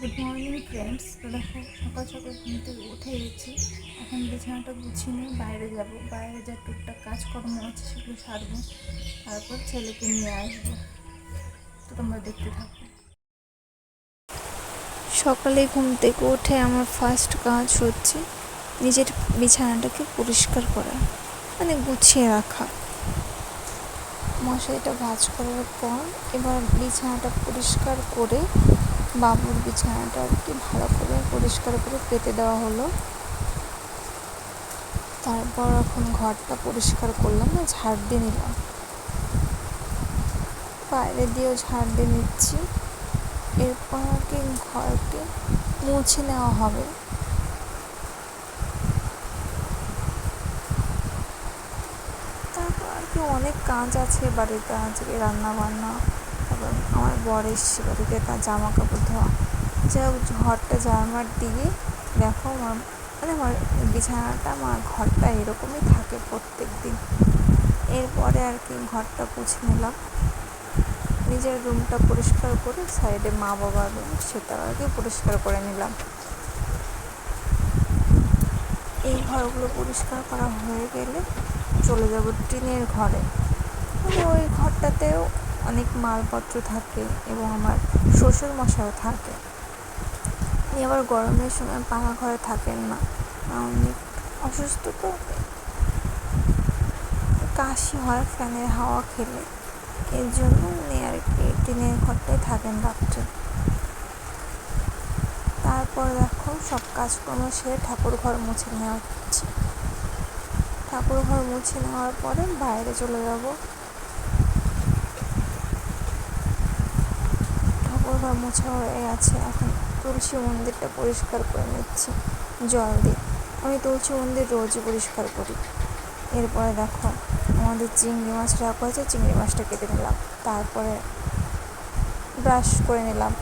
Good morning friends তো দেখো সকাল সকাল ঘুম থেকে উঠে গেছি। এখন বিছানাটা গুছিয়ে নিয়ে বাইরে যাব। বাইরে যা টুকটাক কাজকর্ম আছে সেগুলো সারবো। তারপর ছেলেকে নিয়ে আসব। তো তোমরা দেখতে থাকো। সকালে ঘুম থেকে উঠে আমার ফার্স্ট কাজ হচ্ছে নিজের বিছানাটাকে পরিষ্কার করা মানে গুছিয়ে রাখা। মশারিটা ভাজ করার পর এবার বিছানাটা পরিষ্কার করে বাবুর বিছানাটা আর কি ভালো করে পরিষ্কার করে পেতে দেওয়া হলো। তারপর এখন ঘরটা পরিষ্কার করলাম, না ঝাড় দিয়ে নিলাম। বাইরে দিয়েও ঝাড় দিয়ে নিচ্ছি। এরপর আর কি ঘরকে মুছে নেওয়া হবে। তারপর আর কি অনেক কাজ আছে, বাড়িতে আজকে রান্না বান্না তারপর আমার বর এসছে বাড়িতে তার জামা কাপড় ধোয়া হোক, ঘরটা জামার দিয়ে দেখো আমার মানে আমার বিছানাটা আমার ঘরটা এরকমই থাকে প্রত্যেক দিন এরপরে আর কি ঘরটা পুছে নিলাম। নিজের রুমটা পরিষ্কার করে সাইডে মা বাবার রুম, সেটা আর কি পরিষ্কার করে নিলাম। এই ঘরগুলো পরিষ্কার করা হয়ে গেলে চলে যাব টিনের ঘরে। মানে ওই ঘরটাতেও অনেক মালপত্র থাকে এবং আমার শ্বশুর মশাও থাকে। উনি আবার গরমের সময় পাখা ঘরে থাকেন না। অনেক অসুস্থ তো। কাশি হয়, ফ্যানের হাওয়া খেলে। এর জন্য উনি আর কি টিনের ঘরটায় থাকেন রাত্রে। তারপর দেখো সব কাজকর্ম সেরে ঠাকুর ঘর মুছে নেওয়া হচ্ছে। ঠাকুর ঘর মুছে নেওয়ার পরে বাইরে চলে যাব ঠাকুর ঘর মোছা হয়ে আছে, এখন তুলসী মন্দিরটা পরিষ্কার করে নিচ্ছি, জল দিয়ে। আমি তুলসী মন্দির রোজই পরিষ্কার করি। এরপরে দেখো, আমাদের চিংড়ি মাছ রাখা হয়েছে চিংড়ি মাছটা কেটে নিলাম। তারপরে ব্রাশ করে নিলাম,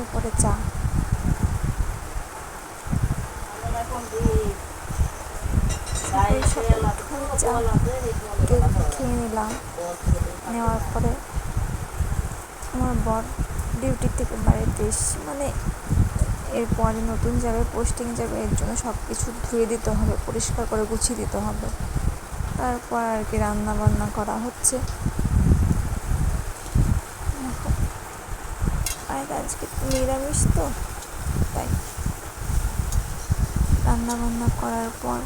এরপরে চা। খেয়ে নিলাম, নেওয়ার পরে আমার বর ডিউটি থেকে বাড়িতে এসছি। মানে এরপরে নতুন জায়গায় পোস্টিং যাবে, এর জন্য সব কিছু ধুয়ে দিতে হবে, পরিষ্কার করে গুছিয়ে দিতে হবে। তারপর আর কি রান্না বান্না করা হচ্ছে। আজকে নিরামিষ তো, তাই। রান্না বান্না করার পর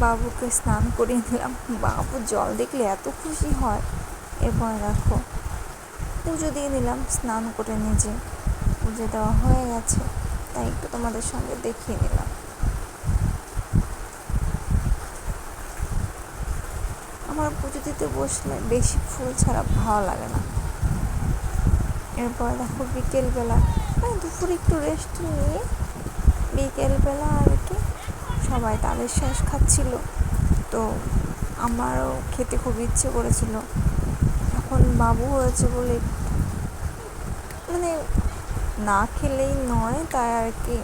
বাবুকে স্নান করিয়ে নিলাম বাবু জল দেখলে এত খুশি হয়। এরপর দেখো পুজো দিয়ে নিলাম, স্নান করে নিজে। পুজো দেওয়া হয়ে গেছে, তাই একটু তোমাদের সঙ্গে দেখিয়ে নিলাম। আমার পুজো দিতে বসলে বেশি ফুল ছাড়া ভালো লাগে না। এরপর দেখো বিকেলবেলা মানে দুপুর একটু রেস্ট নিয়ে বিকেলবেলা আর কি সবাই তাদের শ্বাস খাচ্ছিল। তো আমারও খেতে খুব ইচ্ছে করেছিল। এখন বাবু হয়েছে বলে। মানে না খেলেই নয় তাই আর কি।